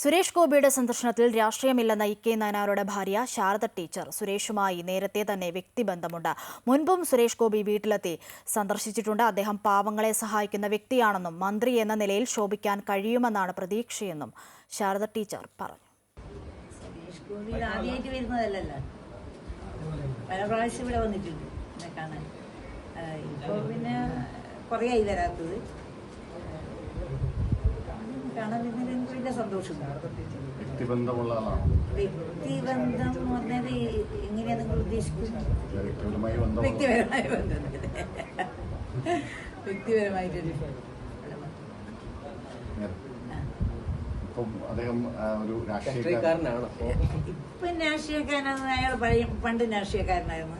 സുരേഷ് ഗോപിയുടെ സന്ദർശനത്തിൽ രാഷ്ട്രീയമില്ലെന്ന E K നായനാരുടെ ഭാര്യ ശാരദ ടീച്ചർ സുരേഷുമായി നേരത്തെ തന്നെ വ്യക്തിബന്ധമുണ്ട്. മുൻപും സുരേഷ് ഗോപി വീട്ടിലെത്തി സന്ദർശിച്ചിട്ടുണ്ട്. അദ്ദേഹം പാവങ്ങളെ സഹായിക്കുന്ന വ്യക്തിയാണെന്നും മന്ത്രി എന്ന നിലയിൽ ശോഭിക്കാൻ കഴിയുമെന്നാണ് പ്രതീക്ഷയെന്നും ശാരദ ടീച്ചർ പറഞ്ഞു. ഇവിടെ വന്നിട്ടുണ്ട്. പിന്നെ കുറേ ആയി വരാത്തത്. കാണാൻ വ്യക്തിബന്ധമുള്ള ആളാണ്? വ്യക്തിബന്ധം എന്ന് പറഞ്ഞാൽ എങ്ങനെയാ നിങ്ങൾ ഉദ്ദേശിക്കുന്നത് വ്യക്തിപരമായി ബന്ധമുള്ള വ്യക്തിപരമായ ബന്ധം. വ്യക്തിപരമായിട്ടൊരു ഇപ്പം അദ്ദേഹം ഒരു രാഷ്ട്രീയക്കാരനാണ്. അയാൾ പഴയ പണ്ട് രാഷ്ട്രീയക്കാരനായിരുന്നു.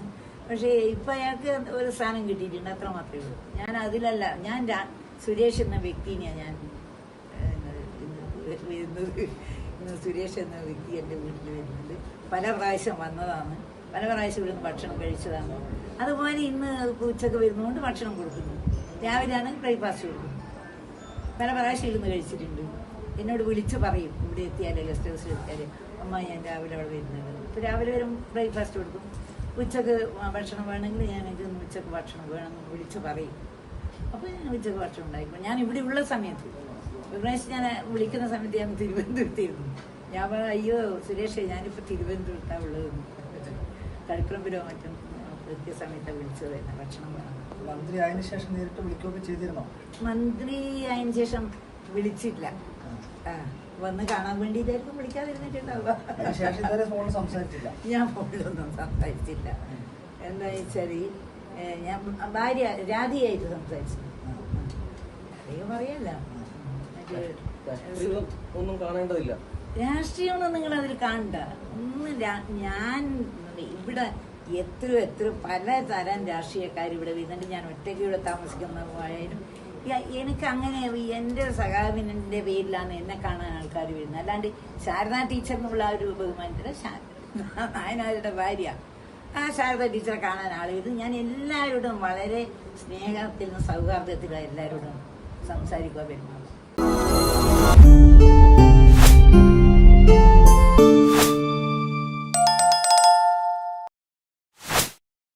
പക്ഷേ ഇപ്പം അയാൾക്ക് ഒരു സ്ഥാനം കിട്ടിയിട്ടുണ്ട്. അത്ര മാത്രമേ ഉള്ളൂ. ഞാൻ അതിലല്ല ഞാൻ സുരേഷ് എന്ന വ്യക്തിനെയാണ് ഞാൻ വരുന്നത് ഇന്ന് സുരേഷ് എന്ന വ്യക്തി എന്റെ വീട്ടിൽ വരുന്നത് പല പ്രാവശ്യം വന്നതാണ്. പല പ്രാവശ്യം ഇവിടുന്ന് ഭക്ഷണം കഴിച്ചതാണ്. അതുപോലെ ഇന്ന് ഉച്ചയ്ക്ക് വരുന്നതുകൊണ്ട് ഭക്ഷണം കൊടുക്കുന്നു. രാവിലെ ആണെങ്കിൽ ബ്രേക്ക്ഫാസ്റ്റ് കൊടുക്കും പല പ്രാവശ്യം ഇരുന്ന് കഴിച്ചിട്ടുണ്ട്. എന്നോട് വിളിച്ച് പറയും ഇവിടെ എത്തിയാലേ ഗസ്റ്റ് ഹൗസിൽ എത്തിയാലേ. അമ്മ ഞാൻ രാവിലെ അവിടെ വരുന്നത് ഇപ്പോൾ രാവിലെ വരും ബ്രേക്ക്ഫാസ്റ്റ് കൊടുക്കും. ഉച്ചയ്ക്ക് ഭക്ഷണം വേണമെങ്കിൽ ഞാൻ എനിക്ക് ഉച്ചയ്ക്ക് ഭക്ഷണം വേണമെന്ന് വിളിച്ച് പറയും. അപ്പോൾ ഞാൻ ഉച്ചയ്ക്ക് ഭക്ഷണം ഉണ്ടായിരിക്കും ഞാൻ ഇവിടെ ഉള്ള സമയത്ത് ഒരു പ്രാവശ്യം ഞാൻ വിളിക്കുന്ന സമയത്ത് ഞാൻ തിരുവനന്തപുരത്തിരുന്നു ഞാൻ പറഞ്ഞു, അയ്യോ സുരേഷ് ഞാനിപ്പോൾ തിരുവനന്തപുരത്താണ് ഉള്ളത്. കളിക്കുളമ്പിലോ മറ്റും കൃത്യസമയത്താണ് വിളിച്ചത് തന്നെ ഭക്ഷണം മന്ത്രി ആയതിനു ശേഷം നേരിട്ട് വിളിക്കുകയൊക്കെ ചെയ്തിരുന്നോ? മന്ത്രി അതിന് ശേഷം വിളിച്ചില്ല. ആ വന്ന് കാണാൻ വേണ്ടിയിട്ടായിരിക്കും വിളിക്കാതിരുന്നിട്ടുണ്ടാവുക. സംസാരിച്ചില്ല. ഞാൻ ഫോണിലൊന്നും സംസാരിച്ചില്ല. എന്താ വെച്ചാൽ ഞാൻ ഭാര്യ രാധിയായിട്ട് സംസാരിച്ചു. അധികം പറയല്ല. രാഷ്ട്രീയം ഒന്നും കാണേണ്ടതില്ല. രാഷ്ട്രീയമൊന്നും നിങ്ങൾ അതിൽ കാണണ്ട. ഒന്നും ഞാൻ ഇവിടെ എത്ര എത്ര പല തരം രാഷ്ട്രീയക്കാർ ഇവിടെ വരുന്നുണ്ട്. ഞാൻ ഒറ്റയ്ക്ക് ഇവിടെ താമസിക്കുന്ന പോയാലും യ- എനിക്ക് അങ്ങനെ എന്റെ സഹാബിന്റെ പേരിലാണ് എന്നെ കാണാൻ ആൾക്കാർ വരുന്നത്. അല്ലാണ്ട് ശാരദ ടീച്ചർ എന്നുള്ള ഒരു ബഹുമാനത്തിലെ നായനാരുടെ ഭാര്യ. ആ ശാരദ ടീച്ചറെ കാണാൻ ആൾ വരുന്നു. ഞാൻ എല്ലാവരോടും വളരെ സ്നേഹത്തിലും സൗഹാർദ്ദത്തിലും എല്ലാവരോടും സംസാരിക്കുക പെരുമാറും Thank you.